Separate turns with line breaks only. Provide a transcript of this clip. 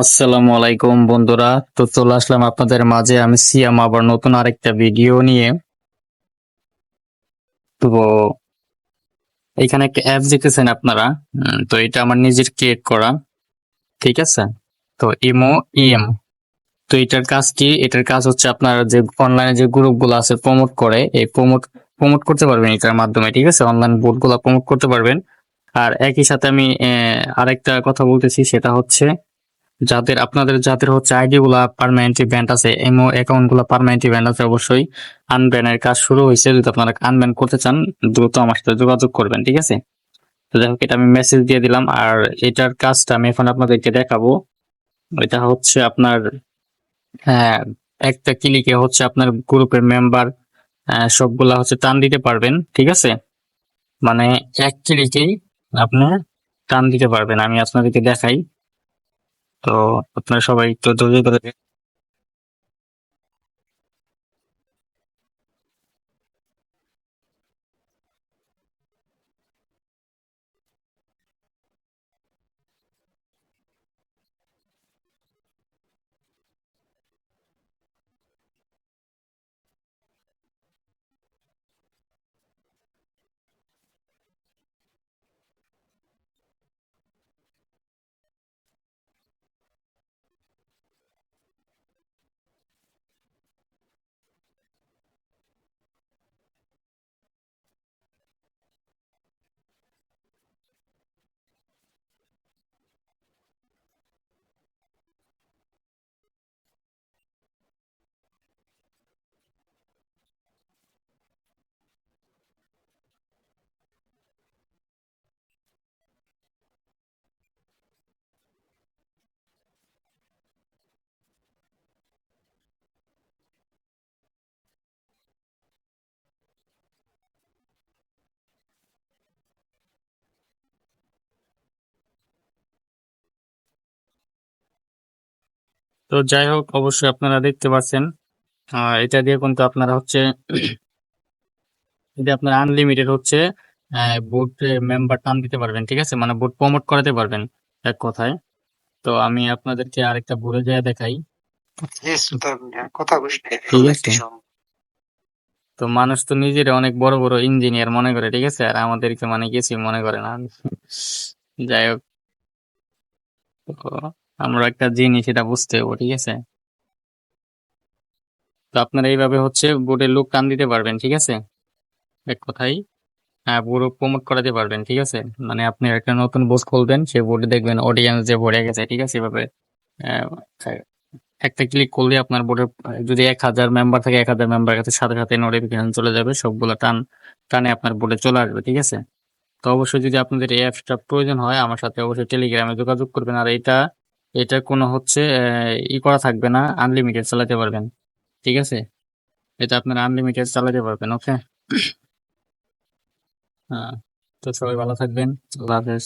আসসালামু আলাইকুম বন্ধুরা। তো চলে আসলাম আপনাদের মাঝে। আমি সিয়াম, আবার নতুন আরেকটা ভিডিও নিয়ে। তো এখানে একটা অ্যাপ দেখতেছেন আপনারা? তো এটা আমার নিজের ক্রিয়েট করা। ঠিক আছে? তো ইমো, ইএম। তো এটার কাজ কি? এটার কাজ হচ্ছে আপনার যে অনলাইনে যে গ্রুপগুলো আছে প্রমোট করে, এই প্রমোট প্রমোট করতে পারবেন এটার মাধ্যমে। ঠিক আছে? অনলাইন বোর্ডগুলো প্রমোট করতে পারবেন। আর একই সাথে আমি আরেকটা কথা বলতেছি, সেটা হচ্ছে যাদের, আপনাদের যাদের হচ্ছে আইডি গুলা পার্মানেন্ট ব্যান্ড আছে এমও অ্যাকাউন্টগুলা পার্মানেন্ট ব্যান্ড আছে অবশ্যই আনব্যানের কাজ শুরু হয়েছে। যদি আপনারা আনব্যান করতে চান, দ্রুত আমার সাথে যোগাযোগ করবেন, ঠিক আছে? তো হোক, এটা আমি মেসেজ দিয়ে দিলাম, আর এটার কাজটা আমি এখন আপনাদেরকে দেখাবো। এটা হচ্ছে আপনার হ্যাঁ একটা ক্লিকে হচ্ছে আপনার গ্রুপের মেম্বার সবগুলা হচ্ছে টান দিতে পারবেন, ঠিক আছে? মানে এক ক্লিকেই আপনি টান দিতে পারবেন, আমি আপনাদেরকে দেখাই। তো আপনারা সবাই একটু ধৈর্য ধরে তো যাই হোক অবশ্যই আপনারা দেখতে পাচ্ছেন। আহ, এটা দিয়ে কিন্তু আপনারা হচ্ছে এটা আপনার আনলিমিটেড হচ্ছে বোর্ড মেম্বার টান দিতে পারবেন ঠিক আছে? মানে বোর্ড প্রমোট করাতে পারবেন এক কথায়। তো আমি আপনাদেরকে আরেকটা ভুলে যায় দেখাই।
কথা
ঠিক আছে। তো মানুষ তো নিজের অনেক বড় বড় ইঞ্জিনিয়ার মনে করে ঠিক আছে? আর আমাদেরকে মানে কিছুই মনে করে না। যাই হোক। তো আমরা একটা জিনিস এটা বুঝতে হব, ঠিক আছে? তো আপনারা এইভাবে হচ্ছে বোর্ডের লুক টান দিতে পারবেন, ঠিক আছে? এক কথাই। হ্যাঁ পুরো প্রমোট করাতে পারবেন, ঠিক আছে? মানে আপনি একটা নতুন বোর্ড খুলবেন সেই বোর্ডে দেখবেন অডিয়েন্স যে ভরে গেছে, ঠিক আছে? এভাবে একটা ক্লিক করলে আপনার বোর্ডে যদি এক হাজার মেম্বার থাকে, এক হাজার মেম্বার কাছে সাথে সাথে নোটিফিকেশন চলে যাবে, সবগুলো টান, টানে আপনার বোর্ডে চলে আসবে, ঠিক আছে? তো অবশ্যই যদি আপনাদের এই অ্যাপসটা প্রয়োজন হয়, আমার সাথে অবশ্যই টেলিগ্রামে যোগাযোগ করবেন। আর এটা এটা কোনো হচ্ছে ই করা থাকবে না আনলিমিটেড চালাতে পারবেন। ঠিক আছে? এটা আপনারা আনলিমিটেড চালাতে পারবেন ওকে হ্যাঁ তো সবাই ভালো থাকবেন, আল্লাহ হাফেজ।